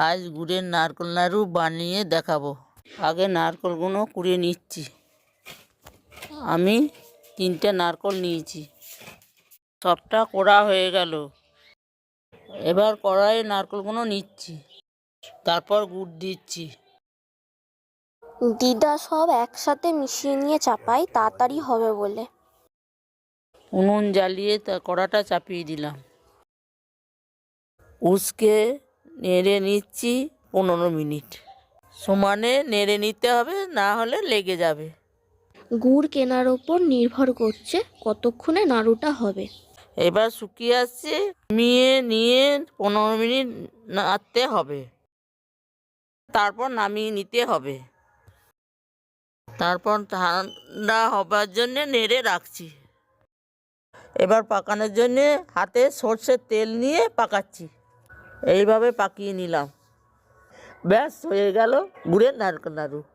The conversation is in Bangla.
আজ গুড়ের নারকেল নাড়ু বানিয়ে দেখাবো। আগে নারকেলগুলো কুড়িয়ে নিচ্ছি। আমি তিনটে নারকেল নিয়েছি। সবটা কড়া হয়ে গেল। এবার কড়াইয়ে নারকেলগুলো নিচ্ছি। তারপর গুড় দিচ্ছি। দিদা সব একসাথে মিশিয়ে নিয়ে চাপাই তাড়াতাড়ি হবে বলে। উনুন জ্বালিয়ে তা কড়াটা চাপিয়ে দিলাম। উসকে নেড়ে নিচ্ছি পনেরো মিনিট। সমানে নেড়ে নিতে হবে না হলে লেগে যাবে। গুড় কেনার ওপর নির্ভর করছে কতক্ষণে নাড়ুটা হবে। এবার শুকিয়ে আসছে নিয়ে নিয়ে পনেরো মিনিট নাড়তে হবে। তারপর নামিয়ে নিতে হবে। তারপর ঠান্ডা হবার জন্য নেড়ে রাখছি। এবার পাকানোর জন্যে হাতে সর্ষের তেল নিয়ে পাকাচ্ছি। এইভাবে পাকিয়ে নিলাম। ব্যাস হয়ে গেল। গুড়ের নারকেল নাড়ু